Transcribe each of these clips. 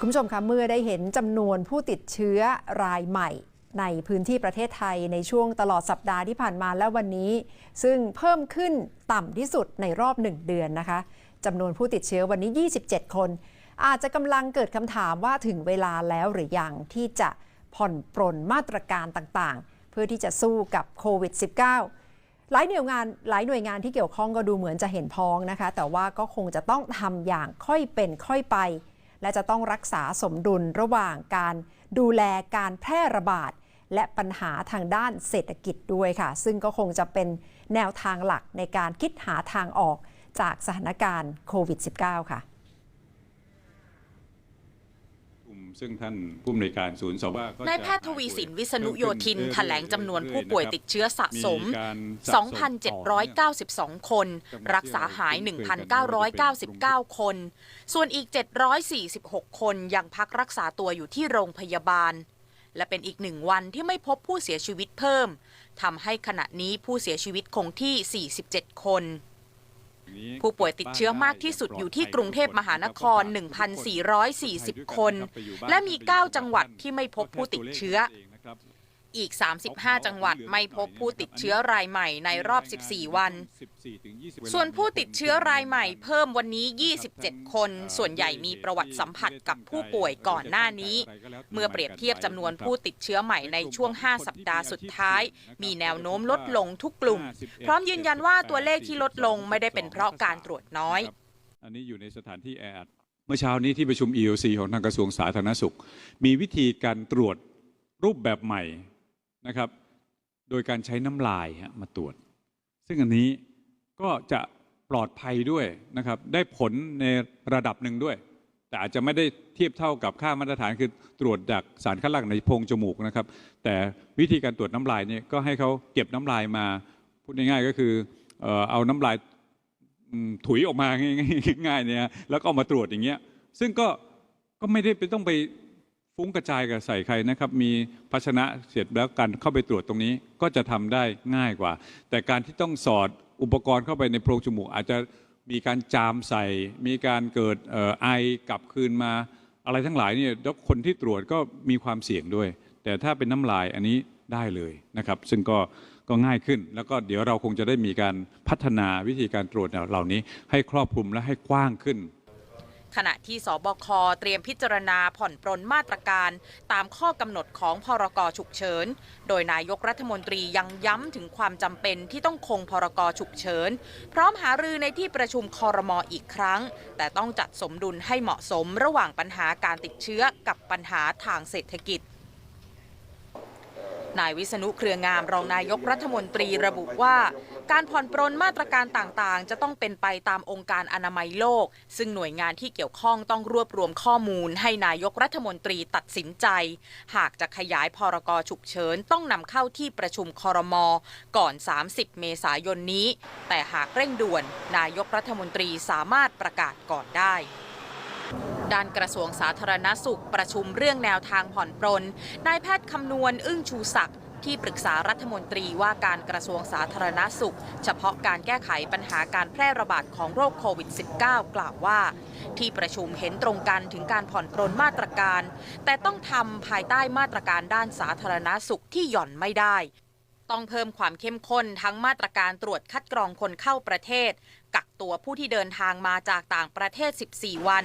คุณผู้ชมคะเมื่อได้เห็นจำนวนผู้ติดเชื้อรายใหม่ในพื้นที่ประเทศไทยในช่วงตลอดสัปดาห์ที่ผ่านมาและวันนี้ ซึ่งเพิ่มขึ้นต่ำที่สุดในรอบ 1 เดือนนะคะจำนวนผู้ติดเชื้อวันนี้ 27 คน อาจจะกำลังเกิดคำถามว่าถึงเวลาแล้วหรือยังที่จะผ่อนปรนมาตรการต่างๆ เพื่อที่จะสู้กับโควิด -19 หลายหน่วยงานหลายหน่วยงานที่เกี่ยวข้องก็ดูเหมือนจะเห็นพ้องนะคะ แต่ว่าก็คงจะต้องทำอย่างค่อยเป็นค่อยไป และจะต้องรักษาสมดุลระหว่างการดูแลการแพร่ระบาด และปัญหาทางด้านเศรษฐกิจด้วยค่ะ ซึ่งก็คงจะเป็นแนวทางหลักในการคิดหาทางออกจากสถานการณ์โควิด -19 ค่ะ ซึ่งท่านผู้อำนวยการศูนย์สบก็จะนายแพทย์ทวีสินวิษณุโยธินแถลงจำนวนผู้ป่วยติดเชื้อสะสม 2,792 คน รักษาหาย 1,999 คน ส่วนอีก 746 คนยังพักรักษาตัวอยู่ที่โรงพยาบาล และเป็นอีกหนึ่งวันที่ไม่พบผู้เสียชีวิตเพิ่มทำให้ขณะนี้ผู้เสียชีวิตคงที่ 47 คน ผู้ป่วยติดเชื้อมากที่สุดอยู่ที่กรุงเทพมหานคร 1,440 คน และมี 9 จังหวัดที่ไม่พบผู้ติดเชื้อ อีก 35 จังหวัดไม่พบผู้ติดเชื้อรายใหม่ในรอบ 14 วัน ส่วนผู้ติดเชื้อรายใหม่เพิ่มวันนี้ 27 คน ส่วนใหญ่มีประวัติสัมผัสกับผู้ป่วยก่อนหน้านี้ เมื่อเปรียบเทียบจำนวนผู้ติดเชื้อใหม่ในช่วง 5 สัปดาห์สุดท้าย มีแนวโน้มลดลงทุกกลุ่ม พร้อมยืนยันว่าตัวเลขที่ลดลงไม่ได้เป็นเพราะการตรวจน้อย อันนี้อยู่ในสถานที่แออัดเมื่อเช้านี้ที่ประชุม EOC ของทางกระทรวงสาธารณสุข มีวิธีการตรวจรูปแบบใหม่ นะครับ โดยการใช้น้ำลายมาตรวจ ซึ่งอันนี้ก็จะปลอดภัยด้วยนะครับ ได้ผลในระดับหนึ่งด้วย แต่อาจจะไม่ได้เทียบเท่ากับค่ามาตรฐานคือตรวจจากสารคัดหลั่งในโพรงจมูกนะครับ แต่วิธีการตรวจน้ำลายเนี่ยก็ให้เขาเก็บน้ำลายมาพูดง่ายๆก็คือเอาน้ำลายถุยออกมาง่ายๆเนี่ยแล้วก็ามาตรวจอย่างเงี้ยซึ่งก็ก็ไม่ได้ไปต้องไป ฟุ้งกระจายกับใส่ใครนะครับ มีภาชนะเสร็จแล้วการเข้าไปตรวจตรงนี้ก็จะทำได้ง่ายกว่า แต่การที่ต้องสอดอุปกรณ์เข้าไปในโพรงจมูก อาจจะมีการจามใส่ มีการเกิดเอ่อไอกลับคืนมา อะไรทั้งหลายเนี่ยแล้วคนที่ตรวจก็มีความเสี่ยงด้วย แต่ถ้าเป็นน้ำลายอันนี้ได้เลยนะครับ ซึ่งก็ก็ง่ายขึ้น แล้วก็เดี๋ยวเราคงจะได้มีการพัฒนาวิธีการตรวจเหล่านี้ให้ครอบคลุมและให้กว้างขึ้น ขณะที่สบคเตรียมพิจารณาผ่อนปรนมาตรการตามข้อกำหนดของพรกฉุกเฉิน โดยนายกรัฐมนตรียังย้ำถึงความจำเป็นที่ต้องคงพรกฉุกเฉิน พร้อมหารือในที่ประชุมคอรมออีกครั้ง แต่ต้องจัดสมดุลให้เหมาะสมระหว่างปัญหาการติดเชื้อกับปัญหาทางเศรษฐกิจนายวิษณุเครืองามรองนายกรัฐมนตรีระบุว่า การผ่อนปรนมาตรการต่างๆ จะต้องเป็นไปตามองค์การอนามัยโลก ซึ่งหน่วยงานที่เกี่ยวข้องต้องรวบรวมข้อมูล ให้นายกรัฐมนตรีตัดสินใจ หากจะขยายพรกฉุกเฉินต้องนำเข้าที่ประชุมคอรมอก่อน 30 เมษายนนี้ แต่หากเร่งด่วน นายกรัฐมนตรีสามารถประกาศก่อนได้ด้านกระทรวงสาธารณสุขประชุมเรื่องแนวทางผ่อนปรน นายแพทย์คำนวณอึ้งชูศักดิ์ ที่ปรึกษารัฐมนตรีว่าการกระทรวงสาธารณสุข เฉพาะการแก้ไขปัญหาการแพร่ระบาดของโรคโควิด -19 กล่าวว่า ที่ประชุมเห็นตรงกันถึงการผ่อนปรนมาตรการ แต่ต้องทำภายใต้มาตรการด้านสาธารณสุขที่หย่อนไม่ได้ ต้องเพิ่มความเข้มข้นทั้งมาตรการตรวจคัดกรองคนเข้าประเทศ กักตัวผู้ที่เดินทางมาจากต่างประเทศ 14 วัน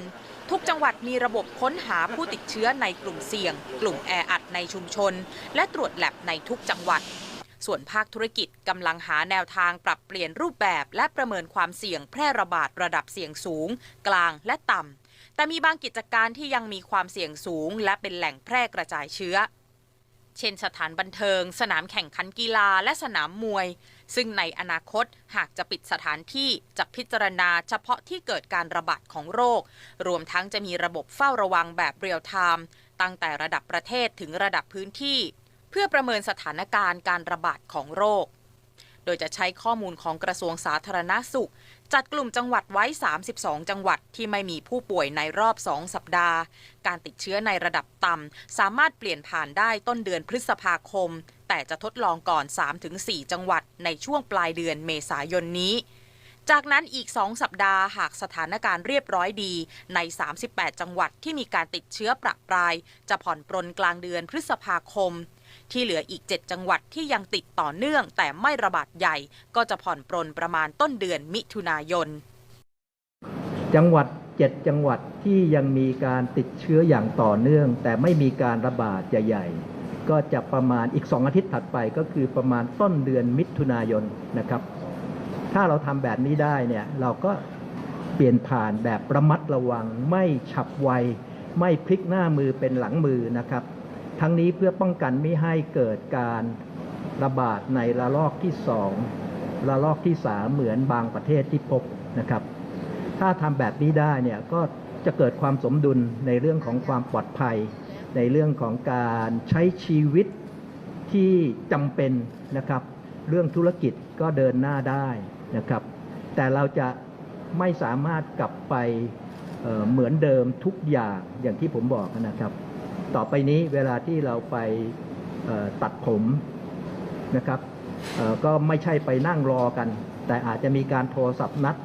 ทุกจังหวัดมีระบบค้นหาผู้ติดเชื้อในกลุ่มเสี่ยง กลุ่มแออัดในชุมชน และตรวจแลบในทุกจังหวัด ส่วนภาคธุรกิจกำลังหาแนวทางปรับเปลี่ยนรูปแบบและประเมินความเสี่ยงแพร่ระบาดระดับเสี่ยงสูง กลางและต่ำแต่มีบางกิจการที่ยังมีความเสี่ยงสูง และเป็นแหล่งแพร่กระจายเชื้อ เช่นสถานบันเทิง สนามแข่งขันกีฬาและสนามมวย ซึ่งในอนาคตหากจะปิดสถานที่จะพิจารณาเฉพาะที่เกิดการระบาดของโรค รวมทั้งจะมีระบบเฝ้าระวังแบบเรียลไทม์ตั้งแต่ระดับประเทศถึงระดับพื้นที่ เพื่อประเมินสถานการณ์การระบาดของโรค โดยจะใช้ข้อมูลของกระทรวงสาธารณสุข จัดกลุ่มจังหวัดไว้ 32 จังหวัดที่ไม่มีผู้ป่วยในรอบ 2 สัปดาห์ การติดเชื้อในระดับต่ำ สามารถเปลี่ยนผ่านได้ต้นเดือนพฤษภาคม แต่จะทดลองก่อน 3-4 จังหวัดในช่วงปลายเดือนเมษายนนี้ จากนั้นอีก 2 สัปดาห์หากสถานการณ์เรียบร้อยดีใน 38 จังหวัดที่มีการติดเชื้อประปราย จะผ่อนปรนกลางเดือนพฤษภาคม ที่เหลืออีก 7 จังหวัดที่ยังติดต่อเนื่องแต่ไม่ระบาดใหญ่ ก็จะผ่อนปรนประมาณต้นเดือนมิถุนายน จังหวัด 7 จังหวัดที่ยังมีการติดเชื้ออย่างต่อเนื่อง แต่ไม่มีการระบาดใหญ่ๆ ก็จะประมาณอีก 2 อาทิตย์ถัดไปก็คือประมาณต้นเดือนมิถุนายนนะครับ ถ้าเราทำแบบนี้ได้เนี่ยเราก็เปลี่ยนผ่านแบบระมัดระวังไม่ฉับไว ไม่พลิกหน้ามือเป็นหลังมือนะครับ ทั้งนี้เพื่อป้องกันไม่ให้เกิดการระบาดในระลอกที่สองระลอกที่สามเหมือนบางประเทศที่พบนะครับ ถ้าทำแบบนี้ได้เนี่ยก็จะเกิดความสมดุลในเรื่องของความปลอดภัย ในเรื่องของการใช้ชีวิตที่จำเป็นนะครับ เรื่องธุรกิจก็เดินหน้าได้นะครับ แต่เราจะไม่สามารถกลับไปเเหมือนเดิมทุกอย่างอย่างที่ผมบอกนะครับ ต่อไปนี้เวลาที่เราไปตัดผมนะครับก็ไม่ใช่ไปนั่งรอกัน แต่อาจจะมีการโทรศัพท์นัด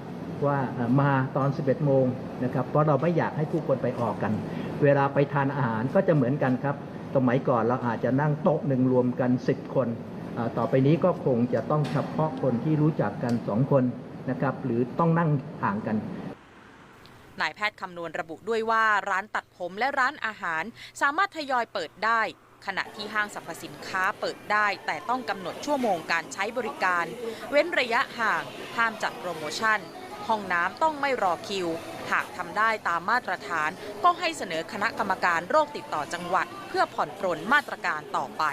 ว่ามาตอน 11 โมงนะครับ เพราะเราไม่อยากให้ผู้คนไปออกกัน เวลาไปทานอาหารก็จะเหมือนกันครับสมัยก่อนเราอาจจะนั่งโต๊ะหนึ่งรวมกัน 10 คน ต่อไปนี้ก็คงจะต้องเฉพาะคนที่รู้จักกัน 2 คนนะครับ หรือต้องนั่งห่างกัน นายแพทย์คำนวณระบุด้วยว่าร้านตัดผมและร้านอาหาร สามารถทยอยเปิดได้ ขณะที่ห้างสรรพสินค้าเปิดได้ แต่ต้องกำหนดชั่วโมงการใช้บริการ เว้นระยะห่างห้ามจัดโปรโมชั่น ห้องน้ำต้องไม่รอคิว หากทำได้ตามมาตรฐาน ก็ให้เสนอคณะกรรมการโรคติดต่อจังหวัด เพื่อผ่อนปรนมาตรการต่อไป